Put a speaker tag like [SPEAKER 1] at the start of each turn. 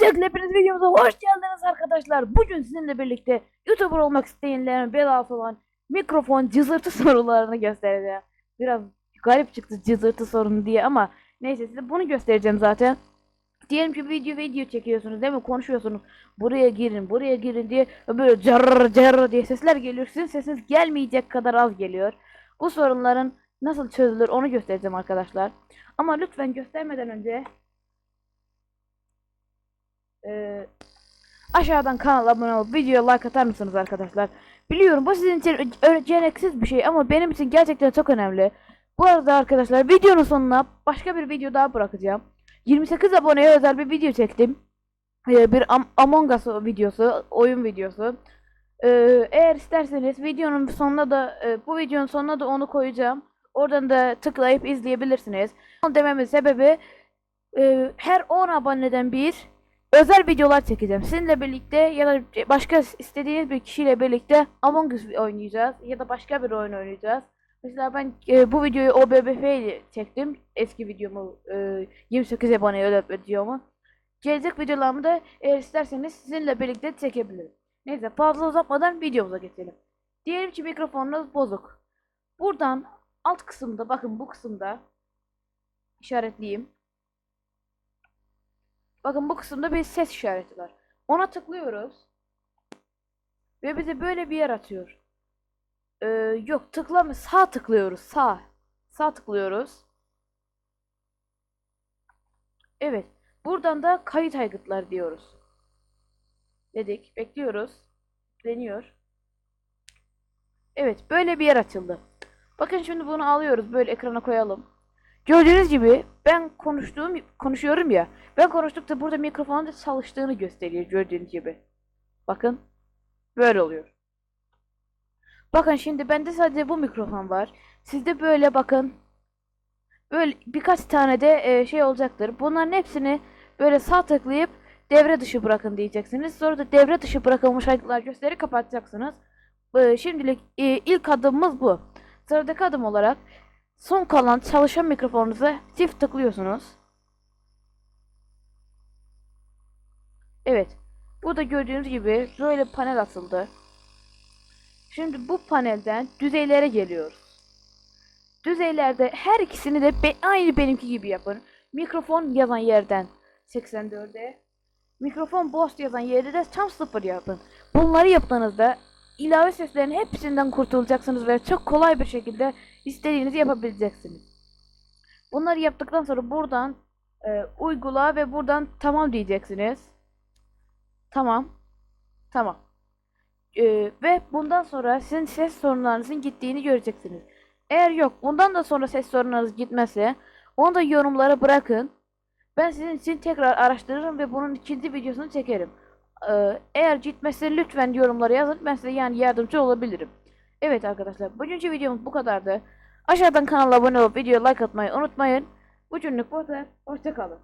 [SPEAKER 1] Öncelikle hepiniz videomuza hoş geldiniz arkadaşlar. Bugün sizinle birlikte YouTuber olmak isteyenlerin belası olan mikrofon cızırtı sorularını göstereceğim. Biraz garip çıktı cızırtı sorunu diye ama neyse size bunu göstereceğim zaten. Diyelim ki video video çekiyorsunuz değil mi? Konuşuyorsunuz. Buraya girin, buraya girin diye böyle carr carr diye sesler geliyor. Sizin sesiniz gelmeyecek kadar az geliyor. Bu sorunların nasıl çözülür onu göstereceğim arkadaşlar. Ama lütfen göstermeden önce ee, aşağıdan kanala abone olup videoya like atar mısınız arkadaşlar? Biliyorum bu sizin için gereksiz bir şey ama benim için gerçekten çok önemli. Bu arada arkadaşlar videonun sonuna başka bir video daha bırakacağım. 28 aboneye özel bir video çektim. Ee, bir Am- Among Us videosu, oyun videosu. Ee, eğer isterseniz videonun sonuna da e, bu videonun sonuna da onu koyacağım. Oradan da tıklayıp izleyebilirsiniz. Dememin sebebi e, her 10 aboneden bir özel videolar çekeceğim. Sizinle birlikte ya da başka istediğiniz bir kişiyle birlikte Among Us oynayacağız ya da başka bir oyun oynayacağız. Mesela ben e, bu videoyu OBBF ile çektim. Eski videomu e, 28 aboneye özel videomu. Gelecek videolarımı da eğer isterseniz sizinle birlikte çekebilirim. Neyse fazla uzatmadan videomuza geçelim. Diyelim ki mikrofonunuz bozuk. Buradan alt kısımda bakın bu kısımda işaretleyeyim. Bakın bu kısımda bir ses işareti var. Ona tıklıyoruz. Ve bize böyle bir yer atıyor. Ee, yok tıklama sağ tıklıyoruz sağ. Sağ tıklıyoruz. Evet. Buradan da kayıt aygıtlar diyoruz. Dedik. Bekliyoruz. Deniyor. Evet. Böyle bir yer açıldı. Bakın şimdi bunu alıyoruz. Böyle ekrana koyalım. Gördüğünüz gibi ben konuştuğum konuşuyorum ya. Ben konuştukça burada mikrofonun da çalıştığını gösteriyor gördüğünüz gibi. Bakın. Böyle oluyor. Bakın şimdi bende sadece bu mikrofon var. Sizde böyle bakın. Böyle birkaç tane de e, şey olacaktır. Bunların hepsini böyle sağ tıklayıp devre dışı bırakın diyeceksiniz. Sonra da devre dışı bırakılmış aygıtlar gösteri kapatacaksınız. E, şimdilik e, ilk adımımız bu. Sıradaki adım olarak son kalan çalışan mikrofonunuza çift tıklıyorsunuz. Evet. Burada gördüğünüz gibi böyle panel atıldı. Şimdi bu panelden düzeylere geliyoruz. Düzeylerde her ikisini de be- aynı benimki gibi yapın. Mikrofon yazan yerden 84'e, mikrofon boss yazan yerde de tam sıfır yapın. Bunları yaptığınızda ilave seslerin hepsinden kurtulacaksınız ve çok kolay bir şekilde istediğinizi yapabileceksiniz. Bunları yaptıktan sonra buradan e, uygula ve buradan tamam diyeceksiniz. Tamam. Tamam. E, ve bundan sonra sizin ses sorunlarınızın gittiğini göreceksiniz. Eğer yok bundan da sonra ses sorunlarınız gitmezse onu da yorumlara bırakın. Ben sizin için tekrar araştırırım ve bunun ikinci videosunu çekerim. Ee, eğer gitmezse lütfen yorumlara yazın. Ben size yani yardımcı olabilirim. Evet arkadaşlar bugünkü videomuz bu kadardı. Aşağıdan kanala abone olup videoya like atmayı unutmayın. Bugünlük bu kadar. Hoşçakalın.